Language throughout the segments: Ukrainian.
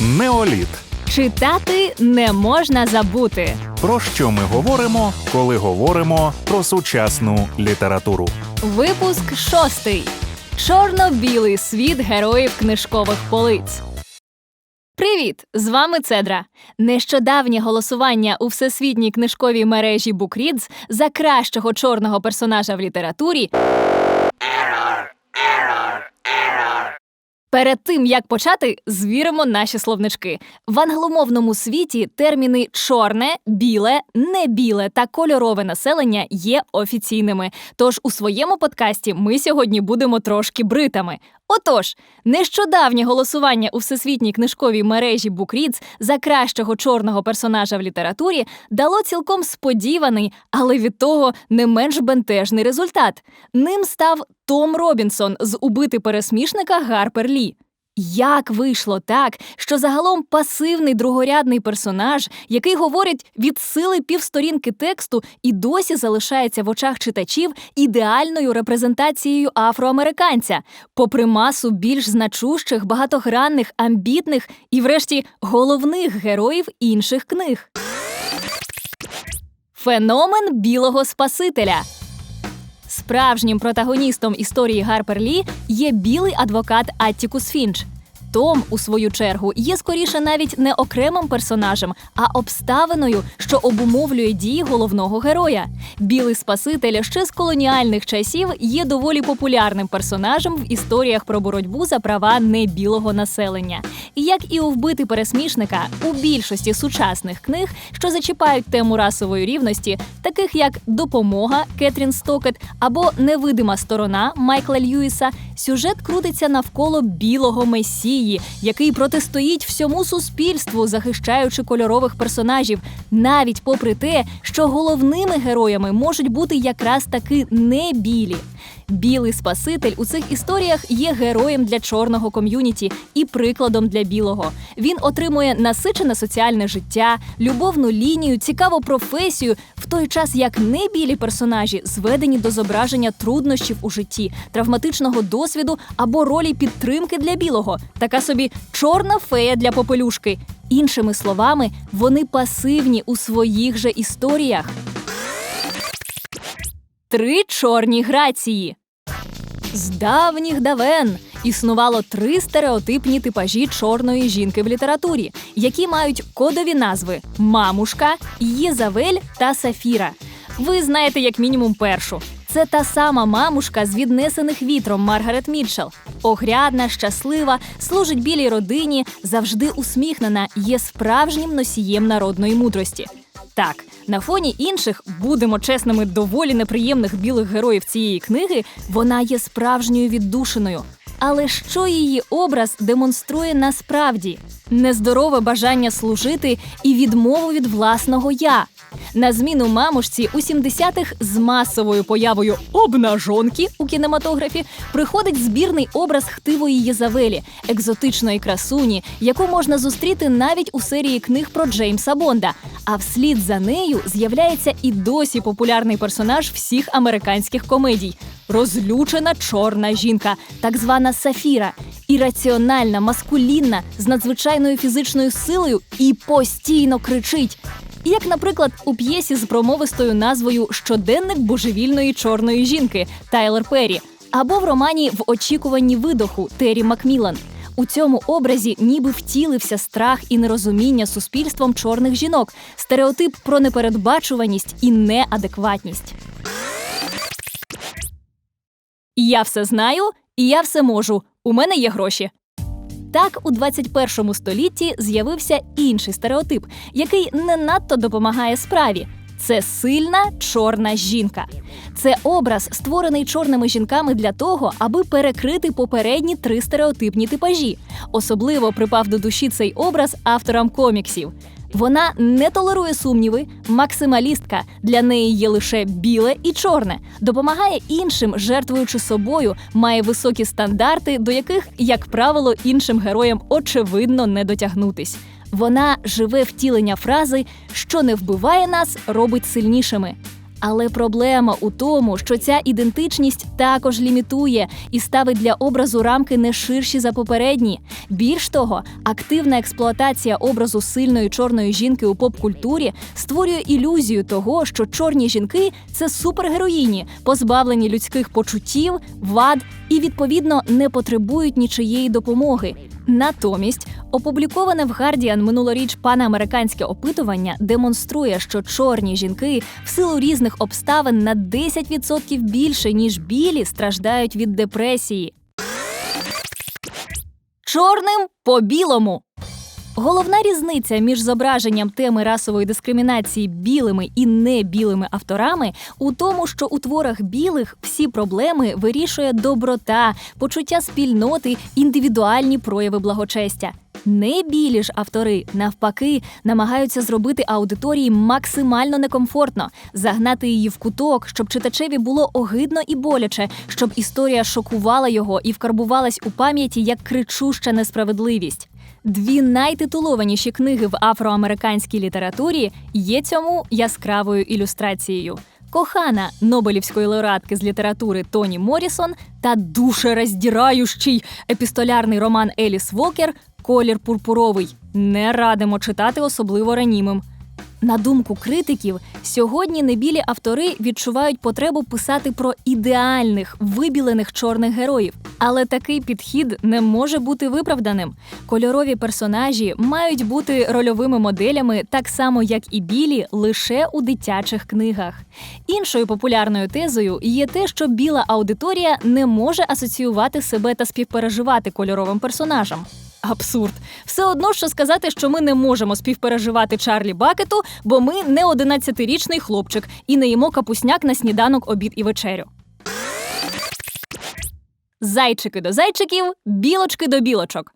Неоліт. Читати не можна забути. Про що ми говоримо, коли говоримо про сучасну літературу? Випуск шостий. Чорно-білий світ героїв книжкових полиць. Привіт! З вами Цедра. Нещодавнє голосування у всесвітній книжковій мережі BookReads за кращого чорного персонажа в літературі. Перед тим як почати, звіримо наші словнички. В англомовному світі терміни чорне, біле, небіле та кольорове населення є офіційними. Тож у своєму подкасті ми сьогодні будемо трошки бритами. Отож, нещодавнє голосування у всесвітній книжковій мережі BookReads за кращого чорного персонажа в літературі дало цілком сподіваний, але від того не менш бентежний результат. Ним став Том Робінсон з убити пересмішника Гарпер Лі. Як вийшло так, що загалом пасивний другорядний персонаж, який говорить від сили півсторінки тексту і досі залишається в очах читачів ідеальною репрезентацією афроамериканця, попри масу більш значущих, багатогранних, амбітних і, врешті, головних героїв інших книг. Феномен білого спасителя. Справжнім протагоністом історії Гарпер Лі є білий адвокат Аттікус Фінч. Том, у свою чергу, є скоріше навіть не окремим персонажем, а обставиною, що обумовлює дії головного героя. Білий спаситель ще з колоніальних часів є доволі популярним персонажем в історіях про боротьбу за права небілого населення. Як і у вбити пересмішника, у більшості сучасних книг, що зачіпають тему расової рівності, таких як Допомога Кетрін Стокет або Невидима сторона Майкла Льюіса, сюжет крутиться навколо білого месії, який протистоїть всьому суспільству, захищаючи кольорових персонажів, навіть попри те, що головними героями можуть бути якраз таки не білі. Білий спаситель у цих історіях є героєм для чорного ком'юніті і прикладом для білого. Він отримує насичене соціальне життя, любовну лінію, цікаву професію, в той час як небілі персонажі зведені до зображення труднощів у житті, травматичного досвіду або ролі підтримки для білого, така собі чорна фея для попелюшки. Іншими словами, вони пасивні у своїх же історіях. Три чорні грації. З давніх давен існувало три стереотипні типажі чорної жінки в літературі, які мають кодові назви Мамушка, Єзавель та Сафіра. Ви знаєте як мінімум першу. Це та сама мамушка з віднесених вітром Маргарет Мітчелл. Огрядна, щаслива, служить білій родині, завжди усміхнена, є справжнім носієм народної мудрості. Так, на фоні інших, будемо чесними, доволі неприємних білих героїв цієї книги, вона є справжньою віддушиною. Але що її образ демонструє насправді? Нездорове бажання служити і відмову від власного я. На зміну мамушці у 70-х з масовою появою обнажонки у кінематографі приходить збірний образ хтивої Єзавелі, екзотичної красуні, яку можна зустріти навіть у серії книг про Джеймса Бонда. А вслід за нею з'являється і досі популярний персонаж всіх американських комедій розлючена чорна жінка, так звана Сафіра, ірраціональна, маскулінна, з надзвичайною фізичною силою і постійно кричить. Як, наприклад, у п'єсі з промовистою назвою Щоденник божевільної чорної жінки Тайлер Перрі, або в романі В очікуванні видоху Террі Макмілан. У цьому образі ніби втілився страх і нерозуміння суспільством чорних жінок, стереотип про непередбачуваність і неадекватність. Я все знаю, і я все можу. У мене є гроші. Так, у 21 столітті з'явився інший стереотип, який не надто допомагає справі. Це сильна чорна жінка. Це образ, створений чорними жінками для того, аби перекрити попередні три стереотипні типажі. Особливо припав до душі цей образ авторам коміксів. Вона не толерує сумніви, максималістка. Для неї є лише біле і чорне, допомагає іншим, жертвуючи собою, має високі стандарти, до яких, як правило, іншим героям очевидно не дотягнутись. Вона живе втілення фрази, що не вбиває нас, робить сильнішими. Але проблема у тому, що ця ідентичність також лімітує і ставить для образу рамки не ширші за попередні. Більш того, активна експлуатація образу сильної чорної жінки у поп-культурі створює ілюзію того, що чорні жінки це супергероїні, позбавлені людських почуттів, вад і відповідно не потребують нічиєї допомоги. Натомість опубліковане в Guardian минулоріч панамериканське опитування демонструє, що чорні жінки в силу різних обставин на 10% більше ніж білі страждають від депресії. Чорним по білому. Головна різниця між зображенням теми расової дискримінації білими і небілими авторами у тому, що у творах білих всі проблеми вирішує доброта, почуття спільноти, індивідуальні прояви благочестя. Небілі ж автори навпаки намагаються зробити аудиторії максимально некомфортно, загнати її в куток, щоб читачеві було огидно і боляче, щоб історія шокувала його і вкарбувалась у пам'яті як кричуща несправедливість. Дві найтитулованіші книги в афроамериканській літературі є цьому яскравою ілюстрацією. Кохана Нобелівської лауреатки з літератури Тоні Морісон та душероздіраючий епістолярний роман Еліс Вокер Колір пурпуровий. Не радимо читати особливо ранімим. На думку критиків, сьогодні небілі автори відчувають потребу писати про ідеальних вибілених чорних героїв. Але такий підхід не може бути виправданим. Кольорові персонажі мають бути рольовими моделями, так само як і білі, лише у дитячих книгах. Іншою популярною тезою є те, що біла аудиторія не може асоціювати себе та співпереживати кольоровим персонажам. Абсурд. Все одно, що сказати, що ми не можемо співпереживати Чарлі Бакету, бо ми не 11-річний хлопчик і не їмо капусняк на сніданок, обід і вечерю. Зайчики до зайчиків, білочки до білочок.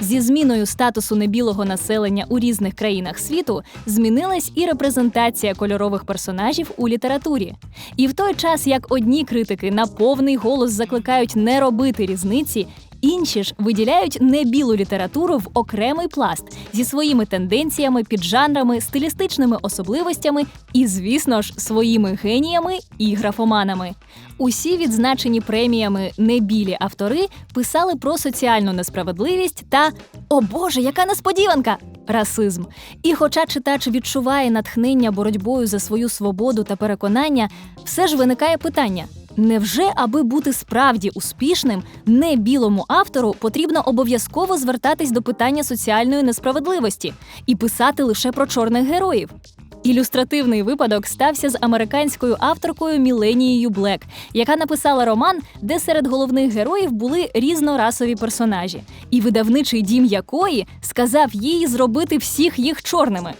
Зі зміною статусу небілого населення у різних країнах світу змінилась і репрезентація кольорових персонажів у літературі. І в той час, як одні критики на повний голос закликають не робити різниці, інші ж виділяють небілу літературу в окремий пласт зі своїми тенденціями, піджанрами, стилістичними особливостями і, звісно ж, своїми геніями і графоманами. Усі відзначені преміями небілі автори писали про соціальну несправедливість та о Боже, яка несподіванка! Расизм. І, хоча читач відчуває натхнення боротьбою за свою свободу та переконання, все ж виникає питання: невже, аби бути справді успішним, не білому автору потрібно обов'язково звертатись до питання соціальної несправедливості і писати лише про чорних героїв? Ілюстративний випадок стався з американською авторкою Міленією Блек, яка написала роман, де серед головних героїв були різнорасові персонажі, і видавничий дім якої сказав їй зробити всіх їх чорними.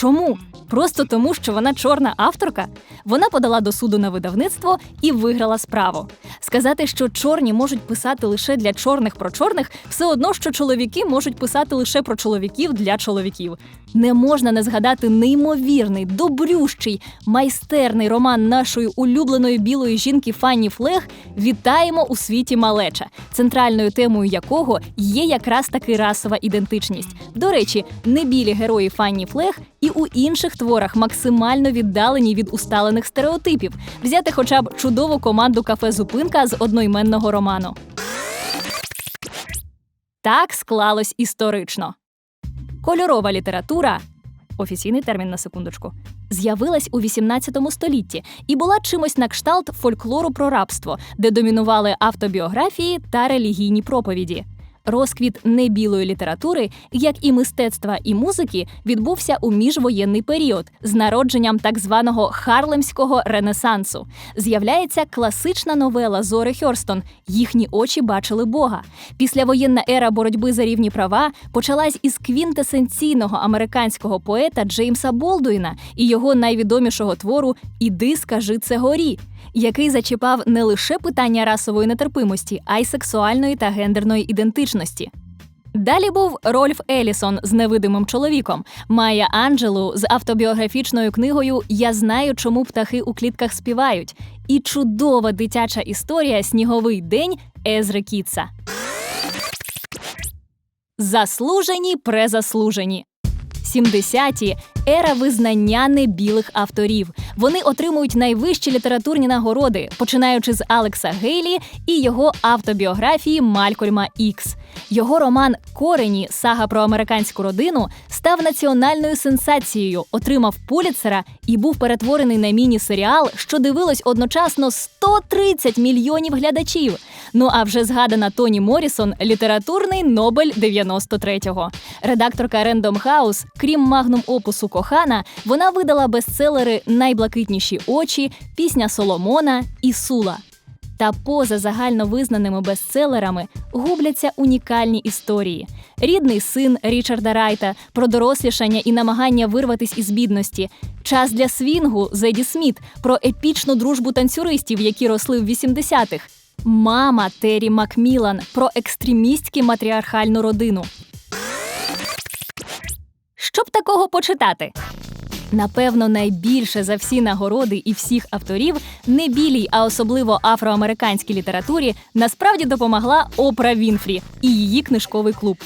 Чому? Просто тому, що вона чорна авторка. Вона подала до суду на видавництво і виграла справу. Сказати, що чорні можуть писати лише для чорних про чорних, все одно, що чоловіки можуть писати лише про чоловіків для чоловіків. Не можна не згадати неймовірний, добрющий, майстерний роман нашої улюбленої білої жінки Фанні Флег Вітаємо у світі малеча, центральною темою якого є якраз таки расова ідентичність. До речі, небілі герої Фанні Флег і у інших творах максимально віддалені від усталених стереотипів. Взяти хоча б чудову команду кафе Зупинка з одноіменного роману. Так склалось історично. Кольорова література офіційний термін на секундочку з'явилась у 18 столітті і була чимось на кшталт фольклору про рабство, де домінували автобіографії та релігійні проповіді. Розквіт небілої літератури, як і мистецтва і музики, відбувся у міжвоєнний період з народженням так званого Харлемського ренесансу. З'являється класична новела Зори Хьорстон Їхні очі бачили Бога. Післявоєнна ера боротьби за рівні права почалась із квінтесенційного американського поета Джеймса Болдуїна і його найвідомішого твору Іди, скажи це горі який зачіпав не лише питання расової нетерпимості, а й сексуальної та гендерної ідентичності. Далі був Рольф Елісон з невидимим чоловіком, Майя Анджелу з автобіографічною книгою Я знаю, чому птахи у клітках співають, і чудова дитяча історія Сніговий день Езри Кітса. Заслужені презаслужені. 70-ті – ера визнання небілих авторів. Вони отримують найвищі літературні нагороди, починаючи з Алекса Гейлі і його автобіографії Малькольма Ікс. Його роман Корені сага про американську родину став національною сенсацією, отримав Пуліцера і був перетворений на міні-серіал, що дивилось одночасно 130 мільйонів глядачів. Ну а вже згадана Тоні Морісон літературний Нобель 93-го. Редакторка Random House, крім магнум опусу Кохана, вона видала бестселери Найблакитніші очі, пісня Соломона і Сула. Та поза загальновизнаними бестселерами губляться унікальні історії. Рідний син Річарда Райта про дорослішання і намагання вирватись із бідності. Час для свінгу Зеді Сміт про епічну дружбу танцюристів, які росли в 80-х. Мама Террі Макмілан про екстремістськи матріархальну родину. Щоб такого почитати? Напевно, найбільше за всі нагороди і всіх авторів не білій, а особливо афроамериканській літературі насправді допомогла Опра Вінфрі і її книжковий клуб.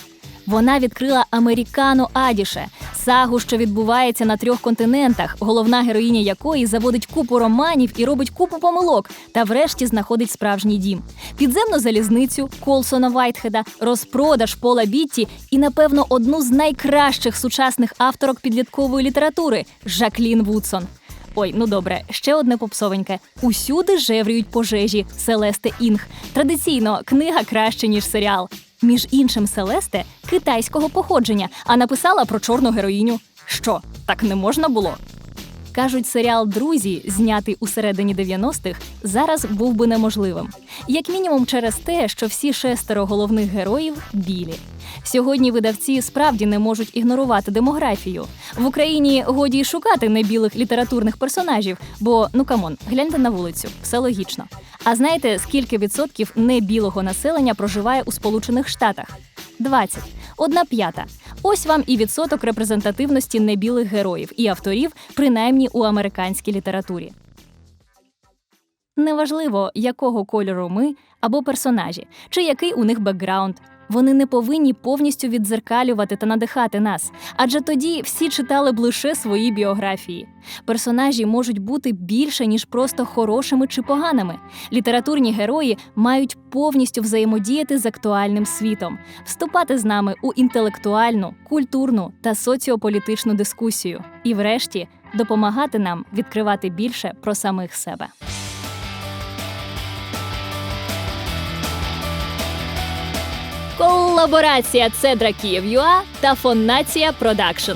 Вона відкрила Американо Адіше, сагу, що відбувається на трьох континентах, головна героїня якої заводить купу романів і робить купу помилок, та врешті знаходить справжній дім. Підземну залізницю Колсона Вайтхеда, розпродаж Пола Бітті і, напевно, одну з найкращих сучасних авторок підліткової літератури Жаклін Вудсон. Ой, ну добре, ще одне попсовеньке. Усюди жевріють пожежі Селесте Інг. Традиційно книга краще, ніж серіал. Між іншим, Селесте китайського походження, а написала про чорну героїню. Що, так не можна було? Кажуть, серіал Друзі, знятий у середині 90-х, зараз був би неможливим. Як мінімум через те, що всі шестеро головних героїв білі. Сьогодні видавці справді не можуть ігнорувати демографію. В Україні годі й шукати небілих літературних персонажів, бо ну камон, гляньте на вулицю, все логічно. А знаєте, скільки відсотків небілого населення проживає у Сполучених Штатах? 20. Одна п'ята. Ось вам і відсоток репрезентативності небілих героїв і авторів, принаймні у американській літературі. Неважливо, якого кольору ми або персонажі, чи який у них бекграунд. Вони не повинні повністю віддзеркалювати та надихати нас, адже тоді всі читали б лише свої біографії. Персонажі можуть бути більше, ніж просто хорошими чи поганими. Літературні герої мають повністю взаємодіяти з актуальним світом, вступати з нами у інтелектуальну, культурну та соціополітичну дискусію і, врешті, допомагати нам відкривати більше про самих себе. Колаборація Цедра Київ.ЮА та Фоннація Продакшн.